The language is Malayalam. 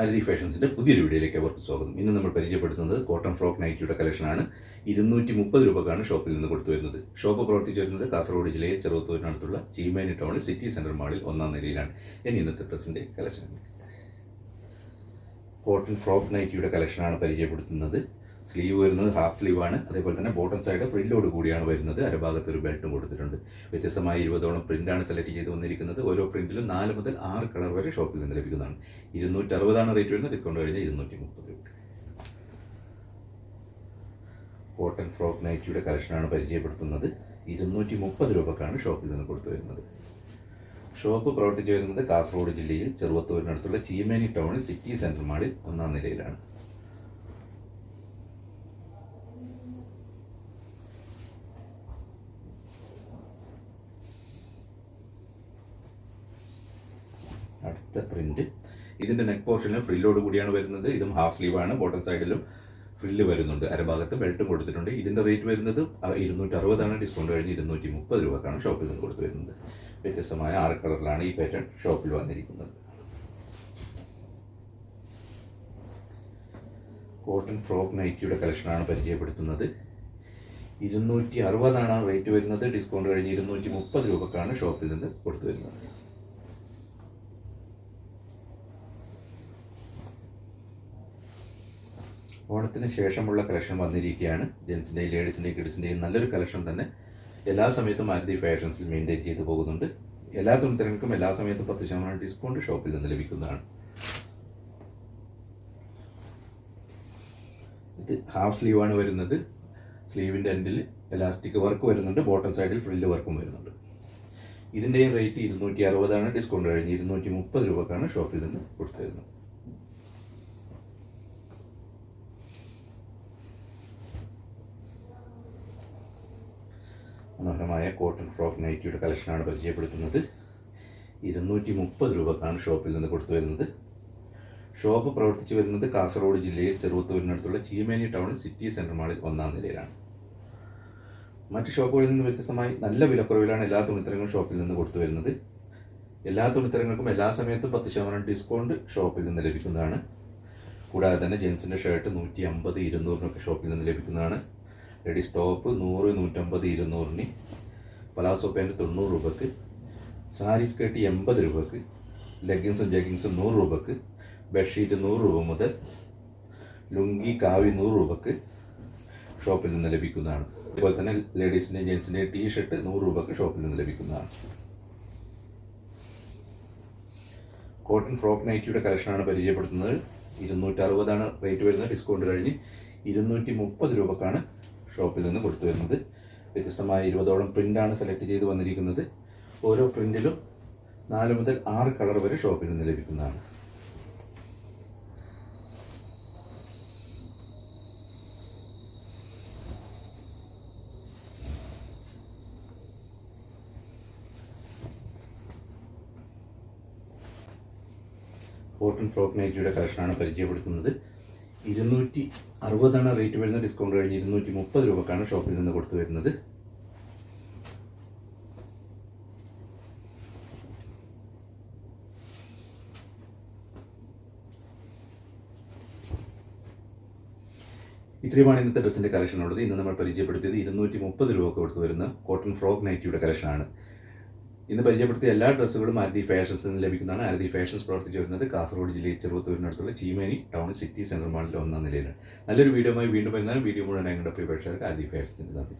ആരതി ഫാഷൻസിന്റെ പുതിയൊരു വീഡിയോയിലേക്ക് അവർക്ക് സ്വാഗതം. ഇന്ന് നമ്മൾ പരിചയപ്പെടുത്തുന്നത് കോട്ടൺ ഫ്രോക്ക് നൈറ്റിയുടെ കളക്ഷനാണ്. ഇരുന്നൂറ്റി മുപ്പത് രൂപക്കാണ് ഷോപ്പിൽ നിന്ന് കൊടുത്തു വരുന്നത് ഷോപ്പ് പ്രവർത്തിച്ചു വരുന്നത് കാസർഗോഡ് ജില്ലയിൽ ചെറുത്തൂരിനടുത്തുള്ള ചീമേനി ടൗണിൽ സിറ്റി സെന്റർ മാളിൽ ഒന്നാം നിലയിലാണ്. ഇനി ഇന്നത്തെ ഡ്രസ്സിന്റെ കളക്ഷൻ. കോട്ടൺ ഫ്രോക്ക് നൈറ്റിയുടെ കളക്ഷനാണ് പരിചയപ്പെടുത്തുന്നത്. സ്ലീവ് വരുന്നത് ഹാഫ് സ്ലീവ് ആണ്. അതേപോലെ തന്നെ ബോട്ടം സൈഡ് ഫ്രില്ലോട് കൂടിയാണ് വരുന്നത്. അരഭാഗത്ത് ഒരു ബെൽറ്റും കൊടുത്തിട്ടുണ്ട്. വ്യത്യസ്തമായ ഇരുപതോളം പ്രിന്റാണ് സെലക്ട് ചെയ്ത് വന്നിരിക്കുന്നത്. ഓരോ പ്രിന്റിലും നാല് മുതൽ ആറ് കളർ വരെ ഷോപ്പിൽ നിന്ന് ലഭിക്കുന്നതാണ്. ഇരുന്നൂറ്റി അറുപതാണ് റേറ്റ് വരുന്നത് ഡിസ്കൗണ്ട് കഴിഞ്ഞാൽ ഇരുന്നൂറ്റി മുപ്പത് രൂപ കോട്ടൺ ഫ്രോക്ക് നൈറ്റിയുടെ കളക്ഷനാണ് പരിചയപ്പെടുത്തുന്നത്. ഇരുന്നൂറ്റി മുപ്പത് രൂപക്കാണ് ഷോപ്പിൽ നിന്ന് കൊടുത്തു വരുന്നത്. ഷോപ്പ് പ്രവർത്തിച്ചു വരുന്നത് കാസർഗോഡ് ജില്ലയിൽ ചെറുവത്തൂരിനടുത്തുള്ള ചീമേനി ടൗണിൽ സിറ്റി സെൻട്രൽ മാളിൽ ഒന്നാം നിലയിലാണ്. അടുത്ത പ്രിന്റ് ഇതിന്റെ നെക്ക് പോർഷനിൽ ഫ്രില്ലോട് കൂടിയാണ് വരുന്നത്. ഇതും ഹാഫ് സ്ലീവാണ് ബോട്ടം സൈഡിലും ഫ്രില്ല് വരുന്നുണ്ട്. അരഭാഗത്ത് ബെൽറ്റും കൊടുത്തിട്ടുണ്ട്. ഇതിന്റെ റേറ്റ് വരുന്നത് ഇരുന്നൂറ്റി അറുപതാണ് ഡിസ്കൗണ്ട് കഴിഞ്ഞ് ഇരുന്നൂറ്റി മുപ്പത് രൂപക്കാണ് ഷോപ്പിൽ നിന്ന് കൊടുത്തു വരുന്നത്. വ്യത്യസ്തമായ ആറ് കളറിലാണ് ഈ പാറ്റേൺ ഷോപ്പിൽ വന്നിരിക്കുന്നത്. കോട്ടൺ ഫ്രോക്ക് നൈറ്റിയുടെ കളക്ഷനാണ് പരിചയപ്പെടുത്തുന്നത്. ഇരുന്നൂറ്റി അറുപതാണ് റേറ്റ് വരുന്നത്. ഡിസ്കൗണ്ട് കഴിഞ്ഞ് ഇരുന്നൂറ്റി മുപ്പത് രൂപക്കാണ് ഷോപ്പിൽ നിന്ന് കൊടുത്തു വരുന്നത്. ഓണത്തിന് ശേഷമുള്ള കളക്ഷൻ വന്നിരിക്കുകയാണ്. ജെൻസിന്റെയും ലേഡീസിന്റെയും കിഡ്സിന്റെയും നല്ലൊരു കളക്ഷൻ തന്നെ. എല്ലാ സമയത്തും മാരുതി ഫാഷൻസിൽ മെയിന്റെയിൻ ചെയ്തു പോകുന്നുണ്ട്. എല്ലാ തുണിത്തരങ്ങൾക്കും എല്ലാ സമയത്തും പത്ത് ശതമാനം ഡിസ്കൗണ്ട് ഷോപ്പിൽ നിന്ന് ലഭിക്കുന്നതാണ്. ഇത് ഹാഫ് സ്ലീവാണ് വരുന്നത്. സ്ലീവിന്റെ എൻഡിൽ എലാസ്റ്റിക് വർക്ക് വരുന്നുണ്ട്. ബോട്ടം സൈഡിൽ ഫ്രില്ല് വർക്കും വരുന്നുണ്ട്. ഇതിന്റെയും റേറ്റ് ഇരുന്നൂറ്റി അറുപതാണ്. ഡിസ്കൗണ്ട് കഴിഞ്ഞ് ഇരുന്നൂറ്റി മുപ്പത് രൂപക്കാണ് ഷോപ്പിൽ നിന്ന് കൊടുത്തു മനോഹരമായ കോട്ടൺ ഫ്രോക്ക് നൈറ്റിയുടെ കളക്ഷനാണ് പരിചയപ്പെടുത്തുന്നത്. ഇരുന്നൂറ്റി മുപ്പത് രൂപക്കാണ് ഷോപ്പിൽ നിന്ന് കൊടുത്തു വരുന്നത് ഷോപ്പ് പ്രവർത്തിച്ചു വരുന്നത് കാസർഗോഡ് ജില്ലയിൽ ചെറുവത്തൂരിനടുത്തുള്ള ചീമേനി ടൗൺ സിറ്റി സെന്റർ മാളിൽ ഒന്നാം നിലയിലാണ്. മറ്റ് ഷോപ്പുകളിൽ നിന്ന് വ്യത്യസ്തമായി നല്ല വിലക്കുറവിലാണ് എല്ലാ തുണിത്തരങ്ങളും ഷോപ്പിൽ നിന്ന് കൊടുത്തു വരുന്നത് എല്ലാ തുണിത്തരങ്ങൾക്കും എല്ലാ സമയത്തും പത്ത് ശതമാനം ഡിസ്കൗണ്ട് ഷോപ്പിൽ നിന്ന് ലഭിക്കുന്നതാണ്. കൂടാതെ തന്നെ ജെൻസിന്റെ ഷർട്ട് നൂറ്റി അമ്പത് ഇരുന്നൂറിനൊക്കെ ഷോപ്പിൽ നിന്ന് ലഭിക്കുന്നതാണ്. ലേഡീസ് ടോപ്പ് നൂറ് നൂറ്റമ്പത് ഇരുന്നൂറിന്. പലാസോ പാന്റ് തൊണ്ണൂറ് രൂപക്ക്. സാരി സ്കേർട്ട് എൺപത് രൂപക്ക്. ലെഗിൻസും ജഗ്ഗിങ്സും നൂറ് രൂപക്ക്. ബെഡ്ഷീറ്റ് നൂറ് രൂപ മുതൽ ലുങ്കി കാവി നൂറ് രൂപക്ക് ഷോപ്പിൽ നിന്ന് ലഭിക്കുന്നതാണ്. അതുപോലെ തന്നെ ലേഡീസിന്റെയും ജെൻസിന്റെയും ടീ ഷർട്ട് നൂറ് രൂപക്ക് ഷോപ്പിൽ നിന്ന് ലഭിക്കുന്നതാണ്. കോട്ടൺ ഫ്രോക്ക് നൈറ്റിയുടെ കളക്ഷനാണ് പരിചയപ്പെടുത്തുന്നത്. ഇരുന്നൂറ്റി അറുപതാണ് റേറ്റ് വരുന്നത്. ഡിസ്കൗണ്ട് കഴിഞ്ഞ് ഇരുന്നൂറ്റി മുപ്പത് രൂപക്കാണ് ഷോപ്പിൽ നിന്ന് കൊടുത്തു വരുന്നത്. വ്യത്യസ്തമായ ഇരുപതോളം പ്രിന്റാണ് സെലക്ട് ചെയ്ത് വന്നിരിക്കുന്നത്. ഓരോ പ്രിന്റിലും നാല് മുതൽ ആറ് കളർ വരെ ഷോപ്പിൽ നിന്ന് ലഭിക്കുന്നതാണ്. കോട്ടൺ ഫ്രോക്ക് നൈറ്റിയുടെ കളക്ഷനാണ് പരിചയപ്പെടുത്തുന്നത്. ഇരുന്നൂറ്റി അറുപതാണ് റേറ്റ് വരുന്ന ഡിസ്കൗണ്ട് കഴിഞ്ഞ് ഇരുന്നൂറ്റി മുപ്പത് രൂപക്കാണ് ഷോപ്പിൽ നിന്ന് കൊടുത്തു വരുന്നത്. ഇത്രയുമാണ് ഇന്നത്തെ ഡ്രസ്സിന്റെ കളക്ഷൻ ഉള്ളത്. ഇന്ന് നമ്മൾ പരിചയപ്പെടുത്തിയത് ഇരുന്നൂറ്റി മുപ്പത് രൂപ കൊടുത്തു വരുന്ന കോട്ടൺ ഫ്രോക്ക് നൈറ്റിയുടെ കളക്ഷനാണ് ഇന്ന് പരിചയപ്പെടുത്തിയ എല്ലാ ഡ്രസ്സുകളും ആരതി ഫാഷൻസിൽ നിന്ന് ലഭിക്കുന്നതാണ്. ആരതി ഫാഷൻസ് പ്രവർത്തിച്ചു വരുന്നത് കാസർഗോഡ് ജില്ലയിൽ ചെറുപത്തൂരിനടുത്തുള്ള ചീമേനി ടൗൺ സിറ്റി സെൻട്രൽ മാളിലെ ഒന്നാം നിലയിലാണ്. നല്ലൊരു വീഡിയോയുമായി വീണ്ടും വരുന്നതാണ്. വീഡിയോ മുഴുവൻ ഞങ്ങളുടെ പ്രിയ പ്രേക്ഷകർക്ക് ആരതി ഫാഷൻസിന്റെ നന്ദി.